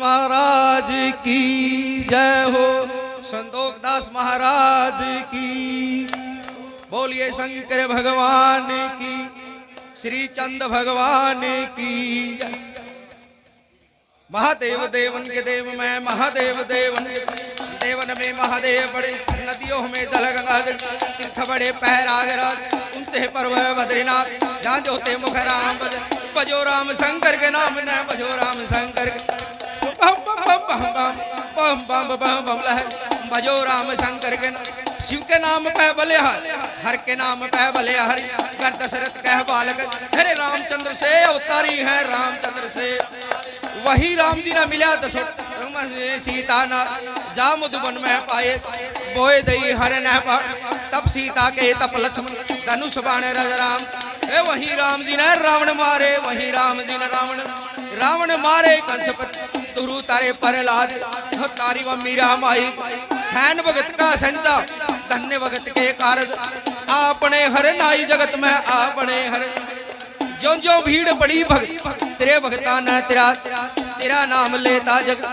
महाराज की जय हो। संतोष दास महाराज की। बोलिए शंकर भगवान की श्री चंद भगवान की। महादेव देवन के देव मैं, महादेव देवन देवन में महादेव बड़े, नदियों में दल गंगा तीर्थ बड़े पैरागराज उनसे पर्व बद्रीनाथ, जहाँ जोते मुख राम बजो राम शंकर के नाम न बजो राम शंकर बम बम बम बम बम बम बम लहर भजो राम शंकर के शिव के नाम पे बलिहार हर के नाम पे बलिहार कर दशरथ कह बालक हरे रामचंद्र से अवतारी है रामचंद्र से वही राम जी ने मिला दशरथ सीता ना जा मधुबन में पाए बोए दई हर न तब सीता के तप लक्ष्मण धनुष बाण रज राम ए वही राम जी ने रावण मारे वही राम जी ने रावण रावण मारे पर तुरु तारे प्रहलाद हो तारी मीरा माई। सैन भगत का संचा धन्य भगत के कारज। आपने हर नाई जगत में, आपने हर। जो जो भीड़ पड़ी भगत, तेरे भगता न तेरा। तेरा नाम लेता जग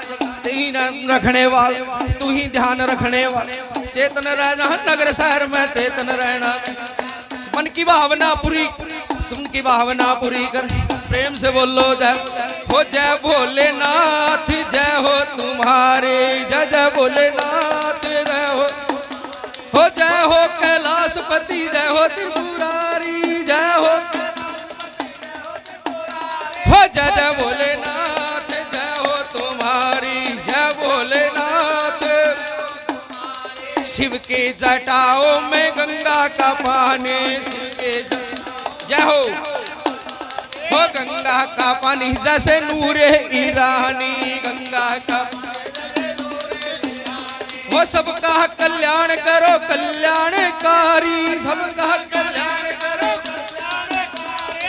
तीन रखने वाल, तू ही ध्यान रखने वाल। चेतन रहना नगर शहर में, चेतन रहना। मन की भावना पूरी, सुन की भावना पूरी कर। प्रेम से बोलो जय। हो जय भोलेनाथ, जय हो तुम्हारे। जय जय भोलेनाथ, जय हो। हो जय हो कैलाशपति, जय हो त्रिपुरारी, जय हो। हो जय जय भोलेनाथ, जय हो तुम्हारी, जय भोलेनाथ। शिव के जटाओं में गंगा का पानी शिव के जय हो हो। गंगा का पानी जैसे नूरे ईरानी गंगा का वो सबका कल्याण करो कल्याणकारी सबका कल्याण करो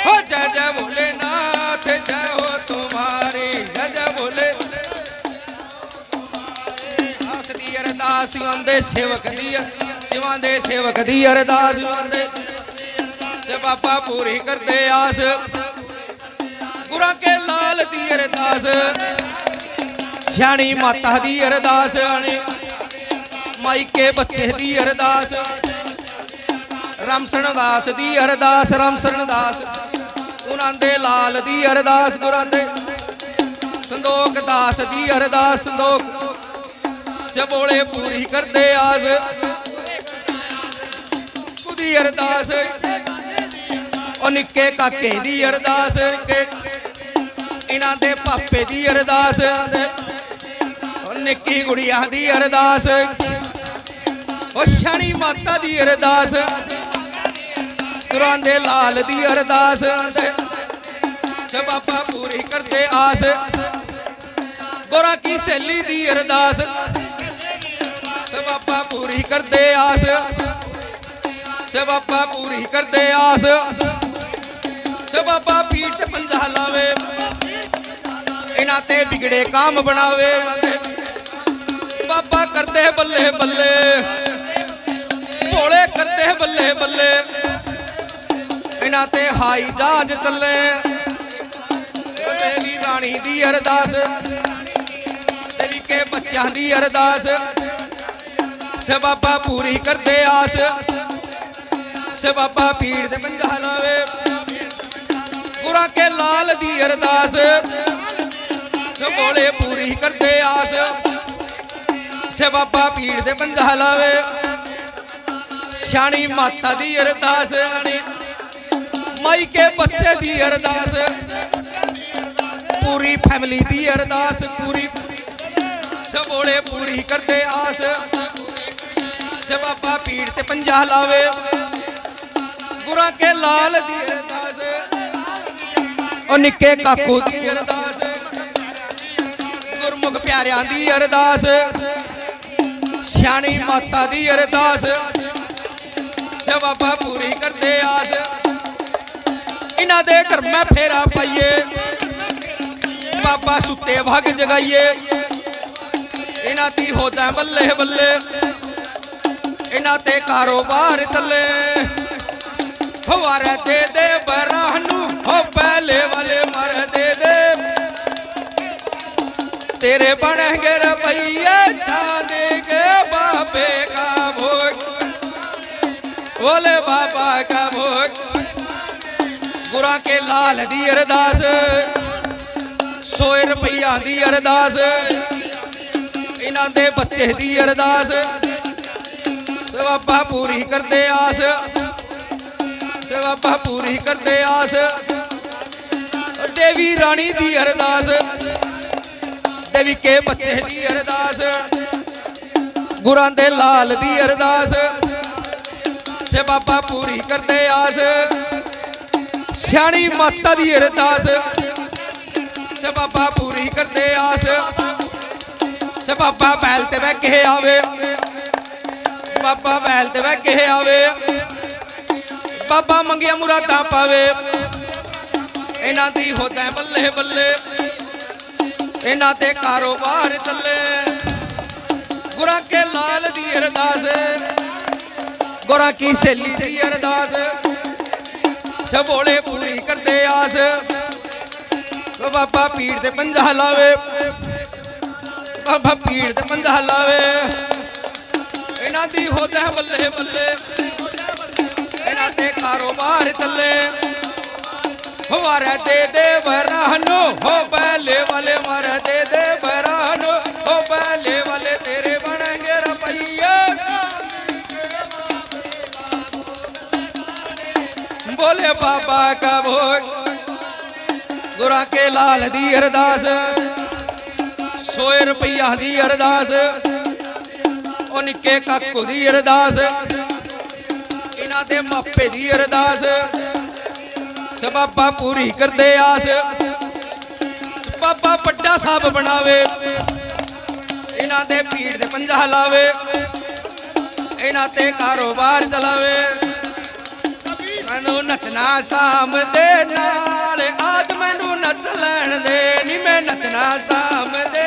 हो जय जय भोलेनाथ जय हो तुम्हारे जय जय भोले दास दी अरदास आंदे सेवक दी शिवां दे सेवक दी अरदास आंदे ते बाबा पूरी करदे आस ਗੁਰਾਂ ਕੇ ਲਾਲ ਦੀ ਅਰਦਾਸ। ਸਿਆਣੀ ਮਾਤਾ ਦੀ ਅਰਦਾਸ ਆਣੀ। ਮਾਈਕੇ ਬੱਚੇ ਦੀ ਅਰਦਾਸ। ਰਮਸਣ ਦਾਸ ਦੀ ਅਰਦਾਸ, ਰਮਸਣ ਦਾਸ। ਉਹਨਾਂ ਦੇ ਲਾਲ ਦੀ ਅਰਦਾਸ, ਗੁਰਾਂ ਦੇ। ਸੰਦੋਖ ਦਾਸ ਦੀ ਅਰਦਾਸ, ਸੰਦੋਖ। ਸਬੋਲੇ ਪੂਰੀ ਕਰਦੇ ਆਸ। ਕੁਦੀ ਅਰਦਾਸ। ਉਹ ਨਿੱਕੇ ਕਾਕੇ ਦੀ ਅਰਦਾਸ। ਨਿੱਕੇ ਇਹਨਾਂ ਦੇ ਪਾਪੇ ਦੀ ਅਰਦਾਸ। ਨਿੱਕੀ ਗੁੜੀਆਂ ਦੀ ਅਰਦਾਸ। ਉਹ ਸ਼ਾਨੀ ਮਾਤਾ ਦੀ ਅਰਦਾਸ। ਗੁਰਾਂ ਦੇ ਲਾਲ ਦੀ ਅਰਦਾਸ। ਸੇ ਬਾਬਾ ਪੂਰੀ ਕਰਦੇ ਆਸ। ਗੋਰਾ ਕੀ ਸਹੇਲੀ ਦੀ ਅਰਦਾਸ। ਸੇ ਬਾਬਾ ਪੂਰੀ ਕਰਦੇ ਆਸ। ਸੇ ਬਾਬਾ ਪੂਰੀ ਕਰਦੇ ਆਸ। ਸੇ ਬਾਬਾ ਪੀਠ ਤੇ ਪੰਜਾ ਲਾਵੇ। ਇਹਨਾਂ ਤੇ ਵਿਗੜੇ ਕਾਮ ਬਣਾਵੇ। ਬਾਬਾ ਕਰਦੇ ਬੱਲੇ ਬੱਲੇ। ਭੋਲੇ ਕਰਦੇ ਬੱਲੇ ਬੱਲੇ। ਇਹਨਾਂ ਤੇ ਹਾਈ ਜਹਾਜ਼ ਚੱਲੇ। ਮੇਰੀ ਰਾਣੀ ਦੀ ਅਰਦਾਸ। ਤੇਰੀ ਕੇ ਬੱਚਿਆਂ ਦੀ ਅਰਦਾਸ। ਸੇ ਬਾਬਾ ਪੂਰੀ ਕਰਦੇ ਆਸ। ਸੇ ਬਾਬਾ ਪੀੜ ਤੇ ਪੰਜਾ ਲਾਵੇ। ਗੁਰਾਂ ਕੇ ਲਾਲ ਦੀ ਅਰਦਾਸ। ਸੇ ਬੋਲੇ ਪੂਰੀ ਕਰਦੇ ਆਸ। ਸੇ ਬਾਬਾ ਪੀੜ ਤੇ ਬੰਦਾ ਲਾਵੇ। ਸਿਆਣੀ ਮਾਤਾ ਦੀ ਅਰਦਾਸ। ਆਣੀ ਮਾਈ ਕੇ ਬੱਚੇ ਦੀ ਅਰਦਾਸ। ਪੂਰੀ ਫੈਮਿਲੀ ਦੀ ਅਰਦਾਸ। ਪੂਰੀ ਸਬੋਲੇ ਪੂਰੀ ਕਰਦੇ ਆਸ। ਸੇ ਬਾਬਾ ਪੀੜ ਤੇ ਪੰਜਾ ਲਾਵੇ। ਗੁਰਾਂ ਕੇ ਲਾਲ ਦੀ ਅਰਦਾਸ। ਉਹ ਨਿੱਕੇ ਕਾਕੂ ਦੀ ਅਰਦਾਸ। ਗੁਰਮੁਖ ਪਿਆਰਿਆਂ ਦੀ ਅਰਦਾਸ। ਸਿਆਣੀ ਮਾਤਾ ਦੀ ਅਰਦਾਸ। ਜੇ ਪੂਰੀ ਕਰਦੇ ਆਸ। ਇਹਨਾਂ ਦੇ ਘਰ ਮੈਂ ਫੇਰਾ ਪਾਈਏ। ਬਾਬਾ ਸੁੱਤੇ ਭਗ ਜਗਾਈਏ। ਇਹਨਾਂ ਦੀ ਹੋਦਾ ਬੱਲੇ ਬੱਲੇ। ਇਹਨਾਂ ਤੇ ਕਾਰੋਬਾਰ ਥੱਲੇ ਹਵਾਰੇ ਦੇ ਦੇ ਬਰਾਹ ਨੂੰ, ਹੋ ਪਹਿਲੇ ਵਾਲੇ ਮਰ ਦੇ ਦੇ। ਤੇਰੇ ਬਣਨਗੇ ਰਵਈਏ, ਛਾ ਦੇ ਕੇ ਬਾਬੇ ਕਾ ਭੋਗ ਬੋਲੇ ਬਾਬਾ ਕਾ ਭੋਗ ਗੁਰਾਂ ਕੇ ਲਾਲ ਦੀ ਅਰਦਾਸ 100 ਰੁਪਈਆ ਦੀ ਅਰਦਾਸ, ਇਹਨਾਂ ਦੇ ਬੱਚੇ ਦੀ ਅਰਦਾਸ। ਸਵਾਬਾ ਪੂਰੀ ਕਰਦੇ ਆਸ ਸਵਾਬਾ ਪੂਰੀ ਕਰਦੇ ਆਸ। ਦੇਵੀ ਰਾਣੀ ਦੀ ਅਰਦਾਸ ਦੇਵੀ ਕੇ ਬੱਚੇ ਦੀ ਅਰਦਾਸ। ਗੁਰਾਂ ਦੇ ਲਾਲ ਦੀ ਅਰਦਾਸ। ਤੇ ਬਾਬਾ ਪੂਰੀ ਕਰਦੇ ਆਸ। ਸਿਆਣੀ ਮਾਤਾ ਦੀ ਅਰਦਾਸ। ਤੇ ਬਾਬਾ ਪੂਰੀ ਕਰਦੇ ਆਸ। ਤੇ ਬਾਬਾ ਬੈਲ ਤੇ ਬਹਿ ਕੇ ਆਵੇ। ਬਾਬਾ ਬੈਲ ਤੇ ਬਹਿ ਕੇ ਆਵੇ। ਬਾਬਾ ਮੰਗਿਆ ਮੁਰਾਦਾਂ ਪਾਵੇ। ਇਹਨਾਂ ਦੀ ਹੋਦਾ ਬੱਲੇ ਬੱਲੇ। ਇਹਨਾਂ ਤੇ ਕਾਰੋਬਾਰ ਚੱਲੇ। ਗੁਰਾਂ ਕੇ ਲਾਲ ਦੀ ਅਰਦਾਸ। ਗੁਰਾਂ ਕੀ ਸੇਲੀ ਦੀ ਅਰਦਾਸ। ਸਭੋਲੇ ਪੂਰੀ ਕਰਦੇ ਆਸ। ਬਾਬਾ ਪੀੜ ਤੇ ਪੰਜਾ ਲਾਵੇ। ਬਾਬਾ ਪੀੜ ਤੇ ਪੰਜਾ ਲਾਵੇ। ਇਹਨਾਂ ਦੀ ਹੋ ਬੱਲੇ ਬੱਲੇ। ਇਹਨਾਂ ਤੇ ਕਾਰੋਬਾਰ ਚੱਲੇ। ਹਵਾਰਾ ਦੇ ਦੇ ਵਰਾਨੋ ਹੋ ਬਲੇ ਵਾਲੇ ਮਾਰਾ ਦੇ ਦੇ ਵਰਾਨੋ ਹੋ ਬਲੇ ਵਾਲੇ ਤੇਰੇ ਬਣਾਂਗੇ ਰੁਪਈਆ। ਬੋਲੇ ਬਾਬਾ ਕਾ ਭੋਗ ਗੁਰਾਂ ਕੇ ਲਾਲ ਦੀ ਅਰਦਾਸ। ਸੋਏ ਰੁਪਈਆ ਦੀ ਅਰਦਾਸ। ਉਹ ਨਿੱਕੇ ਕਾਕੂ ਦੀ ਅਰਦਾਸ। ਇਹਨਾਂ ਦੇ ਮਾਪੇ ਦੀ ਅਰਦਾਸ। ਸੇ ਪੂਰੀ ਕਰਦੇ ਆਸ। ਸਭ ਬਣਾਵੇ। ਇਹਨਾਂ ਦੇ ਪੀੜ ਦੇ ਪੰਜਾ ਲਾਵੇ ਇਹਨਾਂ ਤੇ ਕਾਰੋਬਾਰ ਚਲਾਵੇ। ਮੈਨੂੰ ਨੱਚਣਾ ਸ਼ਾਮ ਦੇ ਨਾਲ। ਅੱਜ ਮੈਨੂੰ ਨੱਚ ਲੈਣ ਦੇ। ਨੀ ਮੈਂ ਨੱਚਣਾ ਸ਼ਾਮ ਦੇ।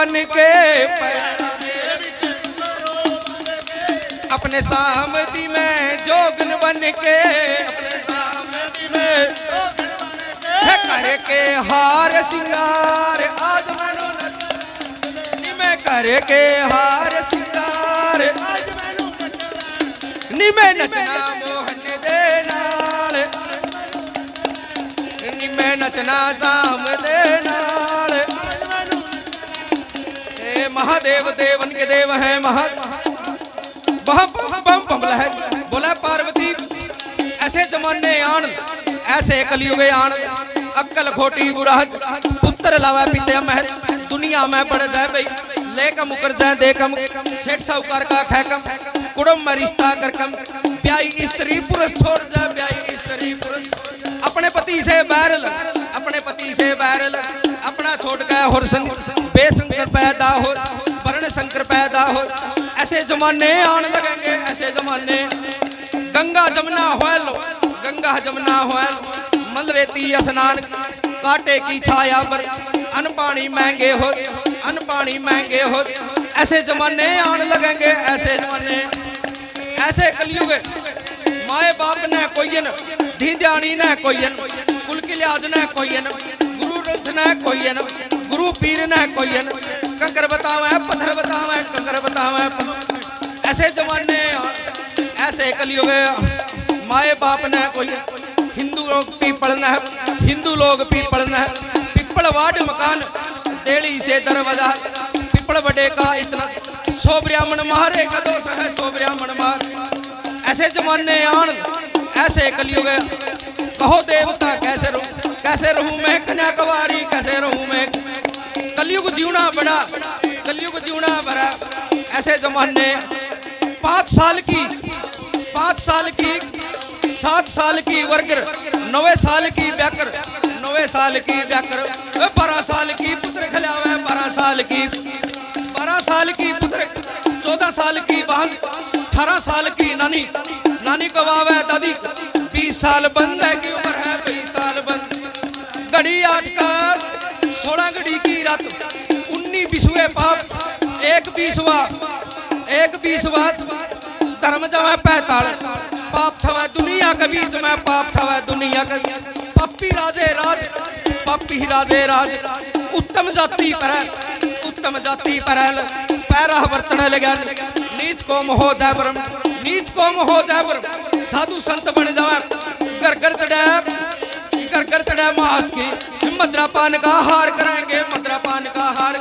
ਬਨ ਕੇ ਪੈਰਾਂ ਦੇ ਵਿੱਚ ਆਪਣੇ ਸਾਹਮਣੇ ਮੈਂ ਜੋਗਨ ਬਨ ਕੇ ਆਪਣੇ ਸਾਹਮਣੇ ਮੈਂ ਹੈ ਕਰਕੇ ਹਾਰ ਸਿੰਗਾਰ ਆਜ ਮੈਨੂੰ ਨੀ ਮੈਂ ਕਰਕੇ ਹਾਰ ਸਿੰਗਾਰ ਆਜ ਮੈਨੂੰ ਨੱਚ- ਨੀ ਮੈਂ ਨੱਚਣਾ ਮੋਹਨ ਦੇ ਨਾਲ। ਨੀ ਮੈਂ ਨੱਚਣਾ ਸ਼ਾਮ ਦੇ ਨਾਲ। ਏ ਮਹਾਦੇਵ ਦੇਵਨ ਕੇ ਦੇਵ ਹੈ ਮਹਾ ਬਹ ਬਮ ਬਮ ਬਮ ਲਹਿ ਬੋਲੇ ਪਾਰਵਤੀ ਐਸੇ ਜ਼ਮਾਨੇ ਆਣ ਐਸੇ ਕਲਯੁਗੇ ਆਣ ਅਕਲ ਖੋਟੀ ਬੁਰਾ ਪੁੱਤਰ ਲਾਵਾ ਪਿਤੇ ਮਹਿ ਦੁਨੀਆ ਮੈਂ ਬੜਦਾ ਬਈ ਲੈ ਕਮ ਮੁਕਰ ਜਾ ਦੇ ਕਮ ਸੇਠ ਸਾਹੂਕਾਰ ਕਾ ਖੈਕਮ ਕੁੜਮ ਮੈਂ ਰਿਸ਼ਤਾ ਕਰਕਮ ਪਿਆਈ ਆਪਣੇ ਪਤੀ ਸੇ ਬੈਰਲ ਆਪਣੇ ਪਤੀ ਸੇ ਬੈਰਲ ਆਪਣਾ ਛੋਟ ਗਿਆ ਹੋਰ ਸੰਗ ਬੇਸੰਕਰ ਪੈਦਾ ਹੋ ਪਰਣ ਸੰਕਰ ਪੈਦਾ ਹੋ। ਐਸੇ ਜ਼ਮਾਨੇ ਆਣ ਲਗेंगे ਐਸੇ ਜ਼ਮਾਨੇ। ਗੰਗਾ ਜਮਨਾ ਹੋਇ ਲੋ, ਗੰਗਾ ਜਮਨਾ ਹੋਇ ਲੋ। ਮਲਵੇਤੀ ਅਸਨਾਨ ਕਾਟੇ ਕੀ ਛਾਇਆ ਪਰ ਅਨ ਪਾਣੀ ਮਹਿੰਗੇ ਹੋ, ਅਨ ਪਾਣੀ ਮਹਿੰਗੇ ਹੋ। ਐਸੇ ਜ਼ਮਾਨੇ ਆਣ ਲਗेंगे ਐਸੇ ਜ਼ਮਾਨੇ। ਐਸੇ ਕਲਯੁਗ माए बाप ने कोयन धींद्याणी ने कोयन कुल की लिहाज ने कोयन गुरु रथ ने कोयन गुरु पीर ने कोयन कंकर बतावे पत्थर बतावे कंकर बतावे पत्थर। ऐसे जमाने आ- ऐसे कलयुग माए बाप ने कोई हिंदू लोग भी पढ़ना है हिंदू लोग भी पढ़ना है पिपल वार्ड मकान देली से दरवाजा पिपल बड़े का इतना सो ब्राह्मण मारे का दोष है सो ब्राह्मण मार ऐसे जमाने आन ऐसे कलयुग कहो देवता कैसे रहूं कैसे रहूं मैं कन्या कवारी कैसे रहूं मैं कलयुग जीवना बड़ा कलयुग जीवना भरा ऐसे जमाने पाँच साल की पाँच साल की सात साल की वर्गर नवे साल की व्याकर नवे साल की व्याकर बारह साल की पुत्र खिलावे बारह साल की बारह साल की पुत्र चौदह साल की बांध 18 साल की नानी नानी को वाव है दादी बीस साल बंद है की उम्र है बीस साल बंद घड़ी आटका सोलह घड़ी की रात उन्नी बिसवे पाप एक बीसवा एक बीसवा धर्म जमा पैताल पाप थवा दुनिया का बीच में पाप थवा दुनिया का पापी राजे राज पापी राजे राज उत्तम जाति पर उत्तम जाति पर पैरा वर्तन लगन ਕੌਮ ਹੋ ਜਾਏ ਬ੍ਰਹਮ ਨੀਚ ਕੌਮ ਹੋ ਜਾਏ ਬ੍ਰਹਮ ਸਾਧੂ ਸੰਤ ਬਣ ਜਾਵੇ ਘਰ ਘਰ ਤੜੈ ਘਰ ਘਰ ਤੜੈ ਮਾਸ ਕੀ ਮਦਰਾ ਪਾਨ ਕਾ ਹਾਰ ਕਰਾਂਗੇ ਮਦਰਾ ਪਾਨ ਕਾ ਹਾਰ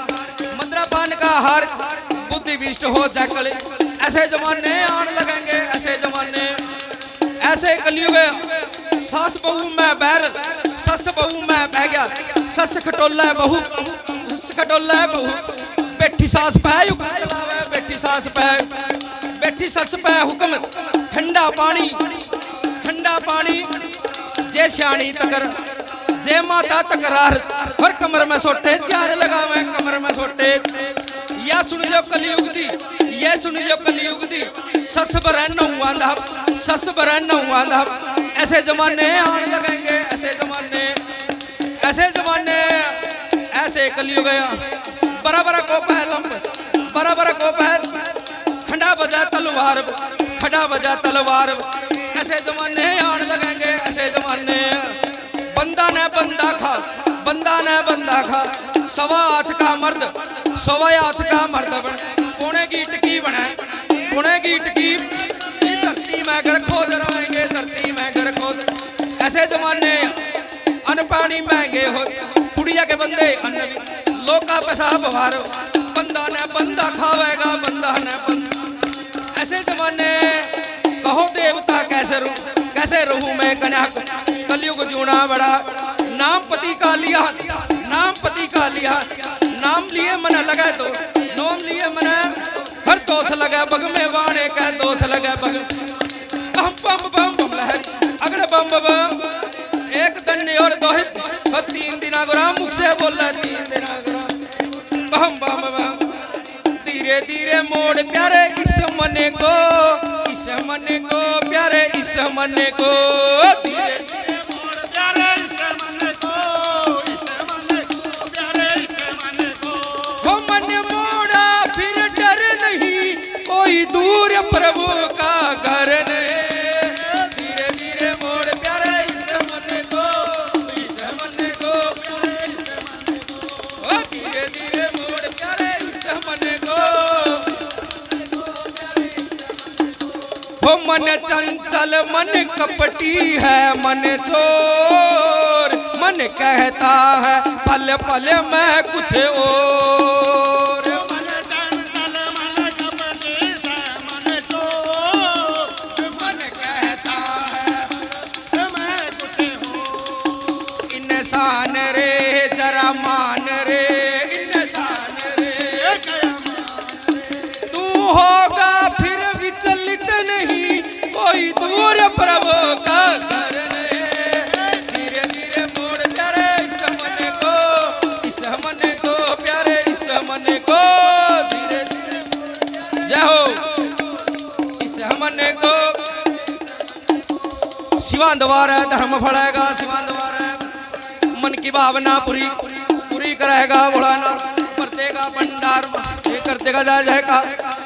ਮਦਰਾ ਪਾਨ ਕਾ ਹਾਰ ਬੁੱਧੀ ਵਿਸ਼ਟ ਹੋ ਜਾ ਕਲੇ ਐਸੇ ਜ਼ਮਾਨੇ ਆਣ ਲਗਾਂਗੇ ਐਸੇ ਜ਼ਮਾਨੇ ਐਸੇ ਕਲਯੁਗ ਸੱਸ ਬਹੁ ਮੈਂ ਬਹਿਰ ਸੱਸ ਬਹੁ ਮੈਂ ਬਹਿ ਗਿਆ ਸੱਸ ਖਟੋਲਾ ਬਹੁ ਸੱਸ ਖਟੋਲਾ ਬਹੂ ਬੈਠੀ ਸਾਸ ਪੈ, ਹੁਕਮ ਤਲਾਵੇ ਬੈਠੀ ਸਾਸ ਪੈ। ਬੈਠੀ ਸੱਸ ਪੈ, ਹੁਕਮ, ਠੰਡਾ ਪਾਣੀ ਠੰਡਾ ਪਾਣੀ। ਜੇ ਸਿਆਣੀ ਤਕਰ, ਜੇ ਮਾਤਾ ਤਕਰਾਰ ਹਰ ਕਮਰ ਮੈਂ ਸੋਟੇ, ਚਾਰ ਲਗਾਵੇਂ, ਕਮਰ ਮੈਂ ਸੋਟੇ। ਯਾ ਸੁਣ ਜੋ ਕਲਯੁਗ ਦੀ, ਯਾ ਸੁਣ ਜੋ ਕਲਯੁਗ ਦੀ। ਸੱਸ ਬਰਨੋਂ ਆਂਦਾ ਸੱਸ ਬਰਨੋਂ ਆਂਦਾ ਐਸੇ ਜ਼ਮਾਨੇ ਆਣ ਲਗਾਏਗੇ ਐਸੇ ਜ਼ਮਾਨੇ ਐਸੇ ਜ਼ਮਾਨੇ, ਐਸੇ ਕਲਯੁਗ ਆ। बरा बरा को पहलम बरा बरा को पहल खंडा बजा तलवार खंडा बजा तलवार ऐसे जमाने आन लगेंगे ऐसे जमाने बंदा ने बंदा खा बंदा ने बंदा खा सवा हाथ का मर्द सवा हाथ का मर्द बन पुणे की टिकी बने पुणे की टिकी की धरती में घर खोद रहेंगे धरती में घर खोद ऐसे जमाने अन्न पानी महंगे हो कुड़िया के बंदे अन्न भी लोग का पैसा बवार बंदा ने बंदा खावेगा बंदा ने बंदा ऐसे जमाने कहो देवता कैसे रू कैसे रहूं मैं कन्या को कलयुग जूना बड़ा नाम पति का लिया नाम पति का लिया नाम लिए मन लगा तो नोम लिए मन हर दोष लगा बग में वाणे का दोष बम बम बम धीरे धीरे मोड़ प्यारे इस मने को इस मने को प्यारे इस मने को धीरे मन चंचल मन कपटी है मन चोर मन कहता है पल पल मैं कुछ और ਸਿੰਘਾਂ ਦਵਾਰੈ, ਧਰਮ ਫੜੇਗਾ ਸਿੰਘਾਂ ਦਵਾਰੈ। ਮਨ ਕੀ ਭਾਵਨਾ ਪੂਰੀ ਪੂਰੀ ਕਰੇਗਾ ਭੋਲਾਨਾ ਵਰਤੇਗਾ ਭੰਡਾਰ। ਇਹ ਕਰਤੇਗਾ ਜੈ ਜੈਕਾ,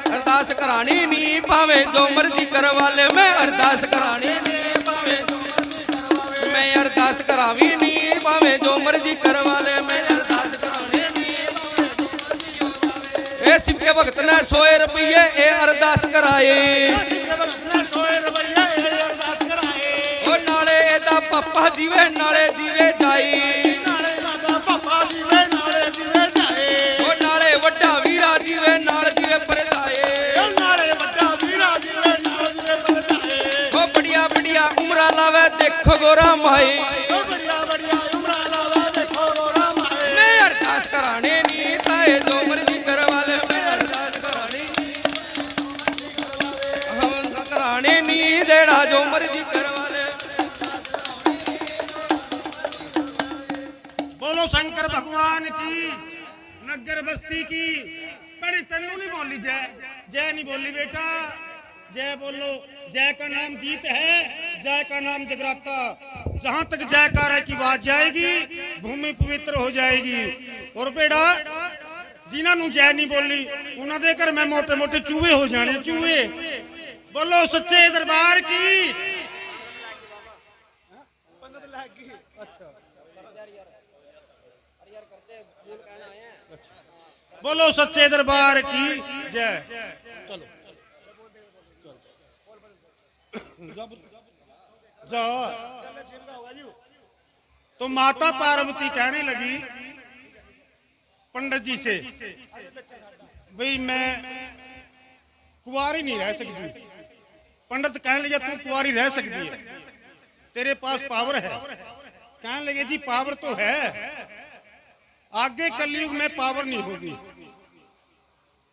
ਅਰਦਾਸ ਕਰਾਣੀ ਨੀ ਭਾਵੇਂ ਜੋ ਮਰਜ਼ੀ ਕਰਵਾਲੇ ਮੈਂ ਅਰਦਾਸ ਕਰਾਣੀ ਨੀ ਭਾਵੇਂ ਮੈਂ ਅਰਦਾਸ ਕਰਾਵੀ ਨੀ ਭਾਵੇਂ ਜੋ ਮਰਜ਼ੀ ਕਰਵਾਲੇ ਮੈਂ ਅਰਦਾਸ ਕਰਾਣੀ ਨੀ ਇਹ ਸਿੱਕੇ ਭਗਤ ਨੇ ਸੋਏ ਰੁਪਈਏ, ਇਹ ਅਰਦਾਸ ਕਰਾਏ ਪਾਪਾ ਜੀਵੇ ਨਾਲੇ ਜੀਵੇ ਜਾਈ। ਨਾਲੇ ਮਾਤਾ ਪਾਪਾ ਜੀ ਵੇ ਨਾਲੇ ਜਿਵੇਂ ਜਾਏ ਉਹ ਨਾਲੇ ਵੱਡਾ ਵੀਰਾ ਜੀਵੇ ਨਾਲ ਜੀਵੇ ਪਰਦਾਏ ਨਾਲੇ ਵੱਡਾ ਵੀਰਾ ਜਿਵੇਂ ਨਾਲ ਜਿਵੇਂ ਬਲਦਾਏ ਉਹ ਬੜੀਆਂ ਬੜੀਆਂ ਉਮਰਾਂ ਲਾਵੇ ਦੇਖੋ ਗੋਰਾ ਮਾਈ ਉਹ ਬੜੀਆ बोलो शंकर भगवान की नगर बस्ती की बड़ी तेनू नहीं बोली जय जय नहीं बोली बेटा जय बोलो जय का नाम जीत है जय का नाम जगराता जहां तक जयकारा की बात जाएगी भूमि पवित्र हो जाएगी और बेटा ਜਿਨ੍ਹਾਂ ਨੂੰ ਜੈ ਨਹੀਂ ਬੋਲੀ ਉਹਨਾਂ ਦੇ ਘਰ ਮੈਂ ਮੋਟੇ-ਮੋਟੇ ਚੂਹੇ ਹੋ ਜਾਣੇ ਚੂਹੇ ਬੋਲੋ ਸੱਚੇ ਦਰਬਾਰ ਕੀ ਪੰਗਤ ਲੱਗ ਗਈ ਅੱਛਾ बोलो सच्चे दरबार की जय। चलो जा। तो माता पार्वती कहने लगी पंडित जी से, भाई मैं कुंवारी नहीं रह सकती पंडित कहने लगे, तू कुंवारी रह सकती है। तेरे पास पावर है। कहने लगे, जी, पावर तो है। आगे कलयुग में पावर नहीं होगी।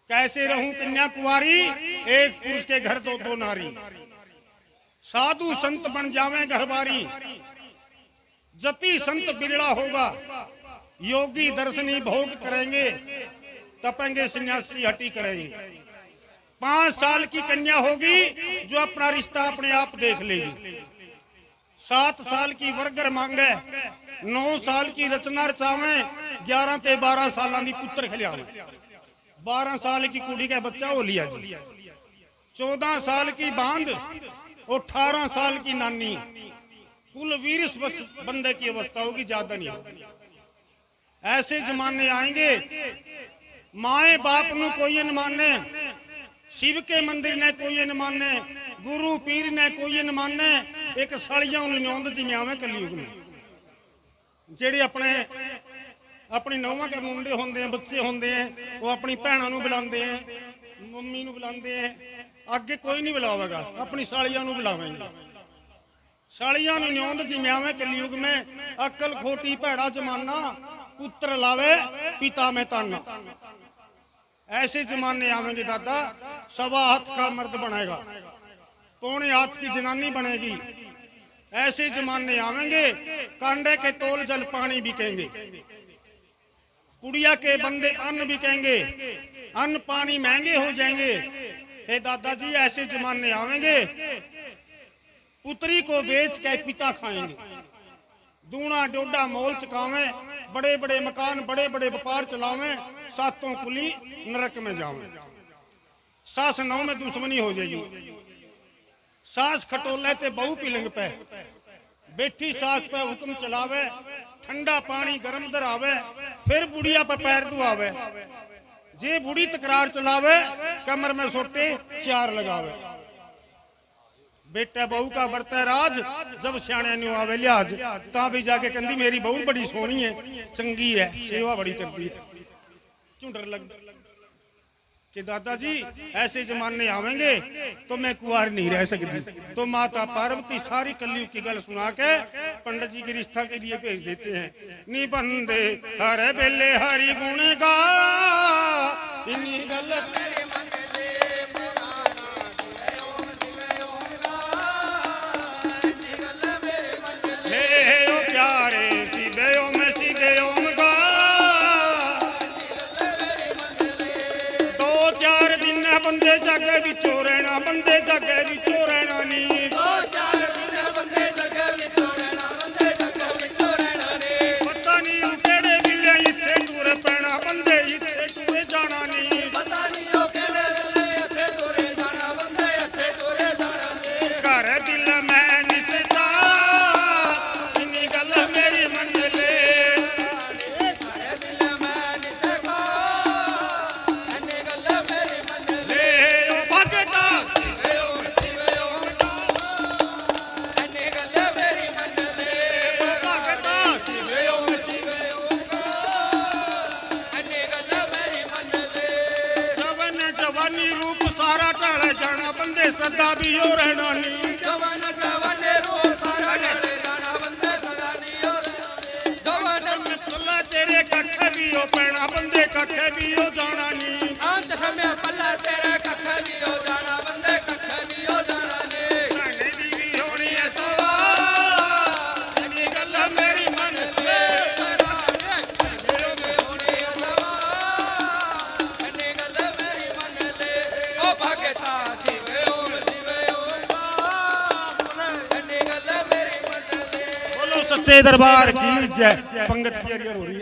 कैसे रहूँ कन्या कुंवारी एक पुरुष के घर दो दो नारी। साधु संत बन जावे घरबारी। जति संत बिरला होगा, योगी दर्शनी भोग करेंगे, तपेंगे सन्यासी हटी करेंगे। पाँच साल की कन्या होगी, जो अपना रिश्ता अपने आप देख लेगी। सात साल की वर्गर मांगे नौ साल की रचना रचावे ग्यारह ते बारह साल की पुत्र खिलावे बारह साल की कुड़ी का बच्चा हो लिया जी चौदह साल की बांध और अठारह साल की नानी कुल वीर बंदे की अवस्था होगी ज्यादा नहीं होगी ऐसे जमाने आएंगे माए बाप नु कोई न माने शिव के मंदिर ने कोई न माने गुरु पीर ने कोई न माने एक सालियां ਨੂੰ ਨਿਉਂਦ ਜਿਵੇਂ ਆਵੇਂ ਕਲਯੁਗ ਨੇ ਜਿਹੜੇ ਆਪਣੇ ਆਪਣੀ ਨੌਵਾਂ ਦੇ ਮੁੰਡੇ ਹੁੰਦੇ ਆ ਬੱਚੇ ਹੁੰਦੇ ਆ ਉਹ ਆਪਣੀ ਭੈਣਾਂ ਨੂੰ ਬੁਲਾਉਂਦੇ ਆ ਮੰਮੀ ਨੂੰ ਬੁਲਾਉਂਦੇ ਆ ਅੱਗੇ ਕੋਈ ਨਹੀਂ ਬੁਲਾਵੇਗਾ ਆਪਣੀ ਸਾਲੀਆਂ ਨੂੰ ਬੁਲਾਵੇਂਗੇ ਸਾਲੀਆਂ ਨੂੰ ਨਿਉਂਦ ਜਿਵੇਂ ਆਵੇਂ ਕਲਯੁਗ ਮੈਂ ਅਕਲ ਖੋਟੀ ਭੈੜਾ ਜਮਾਨਾ ਪੁੱਤਰ ਲਾਵੇ ਪਿਤਾ ਮੈਂ ਤਾਨਾ ऐसे जमाने आवेंगे दादा सवा हाथ का मर्द बनेगा पौने हाथ की जनानी बनेगी ऐसे जमाने आवेंगे कांडे के तोल जल पानी बिकेंगे कुड़िया के बंदे अन्न बिकेंगे अन्न पानी महंगे हो जाएंगे हे दादाजी ऐसे जमाने आवेंगे पुत्री को बेच के पिता खाएंगे दूना डोडा मोल चकावे बड़े बड़े मकान बड़े बड़े व्यापार चलावे सातों कुली नरक में जावे सास नौ में दुश्मनी हो जाएगी सास खटोले ते बहु पिलंग पे बैठी सास पे हुक्म चलावे ठंडा पानी गर्म दरावे फिर बुढ़िया पे पैर दुआवे जे बुढ़ी तकरार चलावे कमर में सोटे चार लगावे बेटा बहू का बरता राज जब सियाने नु आवे लिहाज ता भी जाके कहंदी मेरी बहू बड़ी सोहनी है चंगी है सेवा बड़ी करती है क्यों डर लगता कि दादाजी ऐसे जमाने आवेंगे तो मैं कुंवार नहीं रह सकती तो माता पार्वती सारी कलयुग की गल सुना के पंडित जी की रिश्ता के लिए भेज देते हैं निबंदे हर बेले हरि गुण गा इन्हीं गल ਸੱਚੇ ਦਰਬਾਰ ਕੀ ਜੈ? ਪੰਗਤ ਕੀ ਹੋ ਰਹੀ